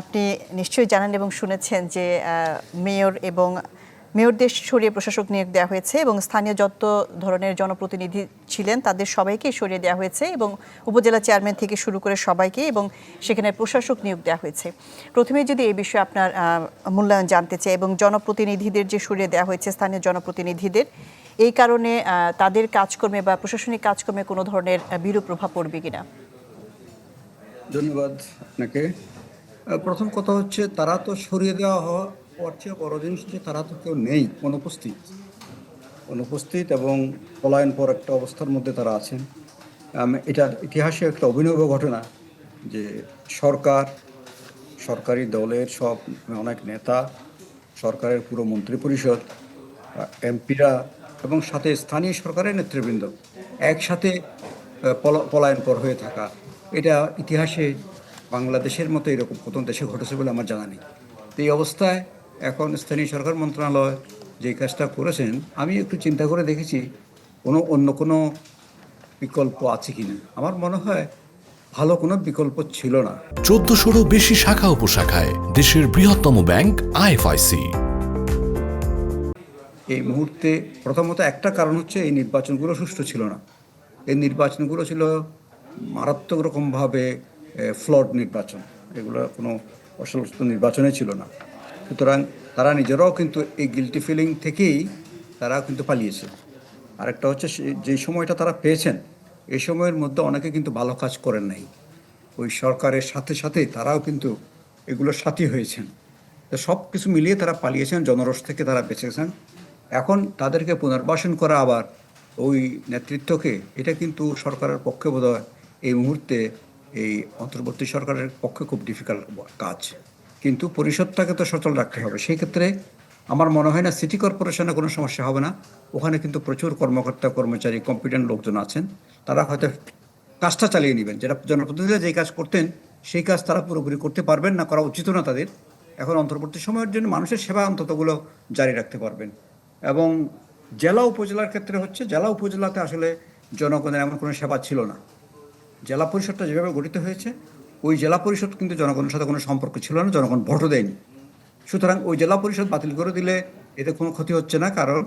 আপনি নিশ্চয়ই জানেন এবং শুনেছেন যে মেয়র এবং মেয়রদের সরিয়ে প্রশাসক নিয়োগ দেওয়া হয়েছে এবং স্থানীয় যত ধরনের জনপ্রতিনিধি ছিলেন তাদের সবাইকে সরিয়ে দেওয়া হয়েছে এবং উপজেলা চেয়ারম্যান থেকে শুরু করে সবাইকে এবং সেখানে প্রশাসক নিয়োগ দেওয়া হয়েছে। প্রথমে যদি এই বিষয়ে আপনার মূল্যায়ন জানতে চাই এবং জনপ্রতিনিধিদের যে সরিয়ে দেওয়া হয়েছে, স্থানীয় জনপ্রতিনিধিদের, এই কারণে তাদের কাজকর্মে বা প্রশাসনিক কাজকর্মে কোনো ধরনের বিরূপ প্রভাব পড়বে কিনা? ধন্যবাদ আপনাকে। প্রথম কথা হচ্ছে তারা তো সরিয়ে দেওয়া হওয়া হওয়ার চেয়ে বড় জিনিস হচ্ছে তারা তো কেউ নেই, অনুপস্থিত। অনুপস্থিত এবং পলায়ন পর একটা অবস্থার মধ্যে তারা আছেন। এটা ইতিহাসে একটা অভিনব ঘটনা যে সরকার, সরকারি দলের সব অনেক নেতা, সরকারের পুরো মন্ত্রিপরিষদ, এমপিরা এবং সাথে স্থানীয় সরকারের নেতৃবৃন্দ একসাথে পলায়নপর হয়ে থাকা। এটা ইতিহাসে বাংলাদেশের মতো এরকম প্রথম দেশে ঘটেছে বলে আমার জানা নেই। তো এই অবস্থায় এখন স্থানীয় সরকার মন্ত্রণালয় যে কাজটা করেছেন আমি একটু চিন্তা করে দেখেছি কোনো অন্য কোনো বিকল্প আছে কিনা। আমার মনে হয় ভালো কোনো বিকল্প ছিল না। চোদ্দশোরও বেশি শাখা উপশাখায় দেশের বৃহত্তম ব্যাংক আইএফআইসি। এই মুহূর্তে প্রথমত একটা কারণ হচ্ছে এই নির্বাচনগুলো সুষ্ঠু ছিল না। এই নির্বাচনগুলো ছিল মারাত্মক রকমভাবে ফ্লড নির্বাচন। এগুলো কোনো অসলস্থ নির্বাচনে ছিল না। সুতরাং তারা নিজেরাও কিন্তু এই গিলটি ফিলিং থেকেই তারা কিন্তু পালিয়েছে। আরেকটা হচ্ছে যে সময়টা তারা পেয়েছেন এই সময়ের মধ্যে অনেকে কিন্তু ভালো কাজ করেন নাই। ওই সরকারের সাথে সাথে তারাও কিন্তু এগুলোর সাথী হয়েছেন। তো সব কিছু মিলিয়ে তারা পালিয়েছেন জনরস থেকে তারা বেঁচেছেন। এখন তাদেরকে পুনর্বাসন করা আবার ওই নেতৃত্বকে, এটা কিন্তু সরকারের পক্ষে বোধ এই মুহূর্তে এই অন্তর্বর্তী সরকারের পক্ষে খুব ডিফিকাল্ট কাজ। কিন্তু পরিষদটাকে তো সচল রাখতে হবে। সেই ক্ষেত্রে আমার মনে হয় না সিটি কর্পোরেশনে কোনো সমস্যা হবে না। ওখানে কিন্তু প্রচুর কর্মকর্তা, কর্মচারী কম্পিটেন্ট লোকজন আছেন। তারা হয়তো কাজটা চালিয়ে নেবেন। যেটা জনপ্রতিনিধিরা যে কাজ করতেন, সেই কাজ তারা পুরোপুরি করতে পারবেন না, করা উচিত না তাদের। এখন অন্তর্বর্তী সময়ের জন্য মানুষের সেবা অন্ততগুলো জারি রাখতে পারবেন। এবং জেলা উপজেলার ক্ষেত্রে হচ্ছে, জেলা উপজেলাতে আসলে জনগণের এমন কোনো সেবা ছিল না। জেলা পরিষদটা যেভাবে গঠিত হয়েছে, ওই জেলা পরিষদ কিন্তু জনগণের সাথে কোনো সম্পর্ক ছিল না, জনগণ ভোটও দেয়নি। সুতরাং ওই জেলা পরিষদ বাতিল করে দিলে এতে কোনো ক্ষতি হচ্ছে না, কারণ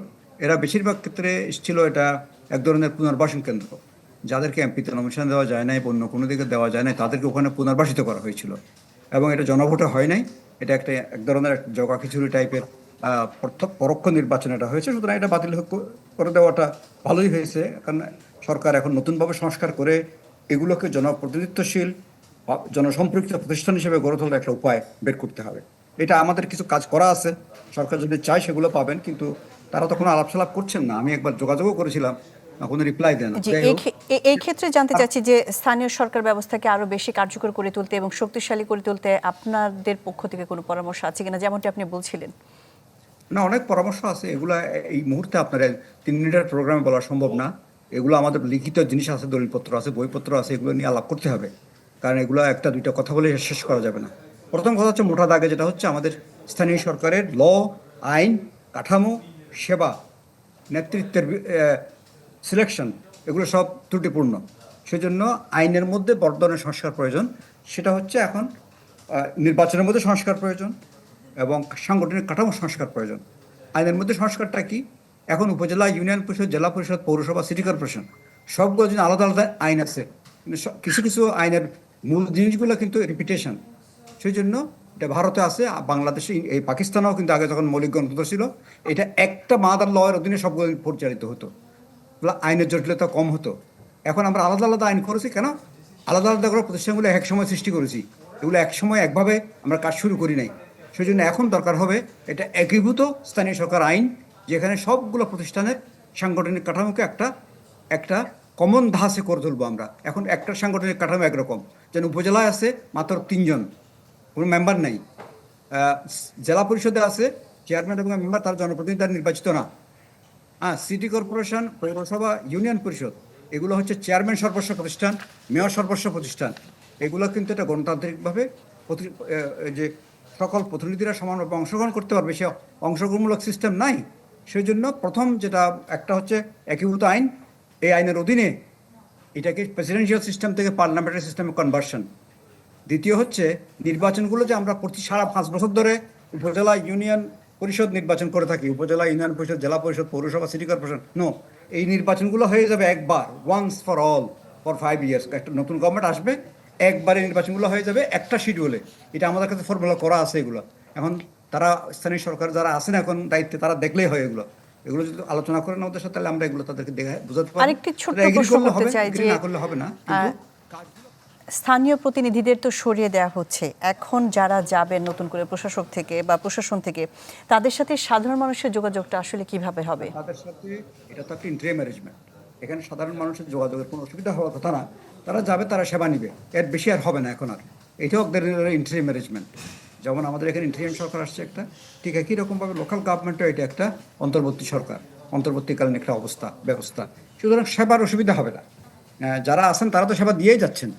এরা বেশিরভাগ ক্ষেত্রে ছিল এটা এক ধরনের পুনর্বাসন কেন্দ্র। যাদেরকে এমপিতে নমিশন দেওয়া যায় নাই অন্য কোনো দিকে দেওয়া যায় নাই, তাদেরকে ওখানে পুনর্বাসিত করা হয়েছিল। এবং এটা জনভোটে হয় নাই, এটা একটা, এক ধরনের জগা খিচুড়ি টাইপের পরোক্ষ নির্বাচন এটা হয়েছে, সুতরাং এটা বাতিল করে দেওয়াটা ভালোই হয়েছে। কারণ সরকার এখন নতুনভাবে সংস্কার করে এগুলোকে জনপ্রতিনিধিত্বশীল জনসম্পৃক্ত প্রতিষ্ঠান হিসেবে গড়ে তোলার একটা উপায় বের করতে হবে। এটা আমাদের কিছু কাজ করা আছে। সরকার যদি চায় সেগুলো পাবেন কিন্তু তারা তো কোনো আলাপ করছেন না। আমি একবার যোগাযোগও করেছিলাম কোনো রিপ্লাই দেন এই ক্ষেত্রে জানতে চাচ্ছি যে স্থানীয় সরকার ব্যবস্থাকে আরও বেশি কার্যকর করে তুলতে এবং শক্তিশালী করে তুলতে আপনাদের পক্ষ থেকে কোনো পরামর্শ আছে কিনা? যেমনটি আপনি বলছিলেন। না অনেক পরামর্শ আছে। এগুলা এই মুহূর্তে আপনার তিন মিনিটের প্রোগ্রামে বলা সম্ভব না। এগুলো আমাদের লিখিত জিনিস আছে, দলিলপত্র আছে, বইপত্র আছে, এগুলো নিয়ে আলাপ করতে হবে। কারণ এগুলো একটা, দুইটা কথা বলে শেষ করা যাবে না। প্রথম কথা হচ্ছে মোটা দাগে, যেটা হচ্ছে আমাদের স্থানীয় সরকারের ল, আইন, কাঠামো, সেবা, নেতৃত্বের সিলেকশন এগুলো সব ত্রুটিপূর্ণ। সেজন্য আইনের মধ্যে বড় ধরনের সংস্কার প্রয়োজন। সেটা হচ্ছে এখন নির্বাচনের মধ্যে সংস্কার প্রয়োজন এবং সাংগঠনিক কাঠামো সংস্কার প্রয়োজন। আইনের মধ্যে সংস্কারটা কি? এখন উপজেলা ইউনিয়ন পরিষদ, জেলা পরিষদ, পৌরসভা সিটি কর্পোরেশন সবগুলো জন্য আলাদা আলাদা আইন আছে সব- কিছু কিছু আইনের মূল জিনিসগুলো কিন্তু রিপিটেশন সেই জন্য এটা ভারতে আছে বাংলাদেশে এই পাকিস্তানেও কিন্তু আগে যখন মৌলিক গণতন্ত্র ছিল, এটা একটা মাদার লয়ের অধীনে সবগুলো পরিচালিত হতো। আইনের জটিলতা কম হতো। এখন আমরা আলাদা আলাদা আইন করেছি, কেন? আলাদা আলাদা করে প্রতিষ্ঠানগুলো এক সময় সৃষ্টি করেছি। এগুলো এক সময় একভাবে আমরা কাজ শুরু করি নাই। সেই জন্য এখন দরকার হবে এটা একীভূত স্থানীয় সরকার আইন যেখানে সবগুলো প্রতিষ্ঠানের সাংগঠনিক কাঠামোকে একটা একটা কমন ধাসে করে তুলবো আমরা। এখন একটা সাংগঠনিক কাঠামো একরকম। যেন উপজেলায় আছে মাত্র তিনজন, কোনো মেম্বার নাই। জেলা পরিষদে আছে চেয়ারম্যান এবং মেম্বার তার জনপ্রতিনিধি তারা নির্বাচিত না। হ্যাঁ সিটি কর্পোরেশন পৌরসভা ইউনিয়ন পরিষদ, এগুলো হচ্ছে চেয়ারম্যান সর্বস্ব প্রতিষ্ঠান মেয়র সর্বস্ব প্রতিষ্ঠান। এগুলো কিন্তু এটা গণতান্ত্রিকভাবে যে সকল প্রতিনিধিরা সমানভাবে অংশগ্রহণ করতে পারবে, সে অংশগ্রহণমূলক সিস্টেম নাই। সেই জন্য প্রথম যেটা একটা হচ্ছে একীভূত আইন, এই আইনের অধীনে এটাকে প্রেসিডেন্সিয়াল সিস্টেম থেকে পার্লামেন্টারি সিস্টেমে কনভার্সন দ্বিতীয় হচ্ছে নির্বাচনগুলো যে আমরা প্রতি সারা পাঁচ বছর ধরে উপজেলা ইউনিয়ন পরিষদ নির্বাচন করে থাকি, উপজেলা ইউনিয়ন পরিষদ, জেলা পরিষদ, পৌরসভা সিটি কর্পোরেশন নো এই নির্বাচনগুলো হয়ে যাবে একবার once for all for five years একটা নতুন গভর্নমেন্ট আসবে, একবারে নির্বাচনগুলো হয়ে যাবে একটা শিডিউলে এটা আমাদের কাছে ফর্মুলা করা আছে এগুলো। এখন তারা স্থানীয় সরকার যারা আছেন এখন দায়িত্বে তারা দেখলেই হয় এগুলো। এগুলো যদি আলোচনা করেন আমাদের সাথে তাহলে আমরা এগুলো তাদেরকে দেখে বোঝাতে পারব। আরেকটি ছোট্ট প্রশ্ন করতে হবে, চাই যে, না করলে হবে না স্থানীয় প্রতিনিধিদের তো সরিয়ে দেওয়া হচ্ছে। এখন যারা যাবেন নতুন করে প্রশাসক থেকে বা প্রশাসন থেকে তাদের সাথে সাধারণ মানুষের যোগাযোগটা আসলে কীভাবে হবে? তাদের সাথে এটা তো একটা ইন্ট্রিম ম্যানেজমেন্ট এখানে সাধারণ মানুষের যোগাযোগের কোনো অসুবিধা হওয়ার কথা না। তারা যাবে তারা সেবা নিবে। এর বেশি আর হবে না এখন আর। এটাও ওদের ইন্ট্রিম ম্যানেজমেন্ট যেমন আমাদের এখানে ইন্টারিম সরকার আসছে একটা, ঠিক একই রকমভাবে লোকাল গভর্নমেন্টও এটা একটা অন্তর্বর্তী সরকার, অন্তর্বর্তীকালীন একটা অবস্থা, ব্যবস্থা। সুতরাং সেবার অসুবিধা হবে না। যারা আছেন তারা তো সেবা দিয়েই যাচ্ছেন।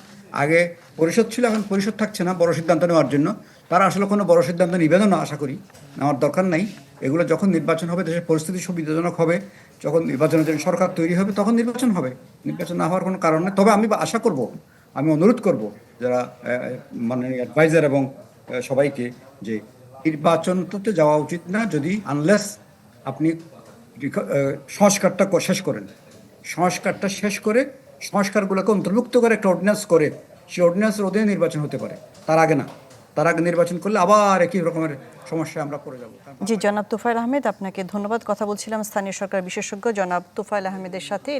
আগে পরিষদ ছিল, এখন পরিষদ থাকছে না বড় সিদ্ধান্ত নেওয়ার জন্য। তারা আসলে কোনো বড় সিদ্ধান্ত নিবেদন না, আশা করি। নেওয়ার দরকার নাই। এগুলো যখন নির্বাচন হবে, দেশের পরিস্থিতি সুবিধাজনক হবে। যখন নির্বাচনের জন্য সরকার তৈরি হবে, তখন নির্বাচন হবে। নির্বাচন না হওয়ার কোনো কারণ নেই। তবে আমি আশা করব, আমি অনুরোধ করব, যারা মানে অ্যাডভাইজার এবং সবাইকে যে নির্বাচন নির্বাচনটাতে যাওয়া উচিত না যদি আনলেস আপনি সংস্কারটা শেষ করেন। সংস্কারটা শেষ করে সংস্কারগুলোকে অন্তর্ভুক্ত করে একটা অর্ডিন্যান্স করে, সেই অর্ডিন্যান্সের অধীনে নির্বাচন হতে পারে। তার আগে না। তার আগে নির্বাচন করলে আবার একই রকমের সমস্যায় আমরা পড়ে যাব। জি, জনাব তুফাইল আহমেদ, আপনাকে ধন্যবাদ। কথা বলছিলাম স্থানীয় সরকার বিশেষজ্ঞ জনাব তুফাইল আহমেদের সাথে।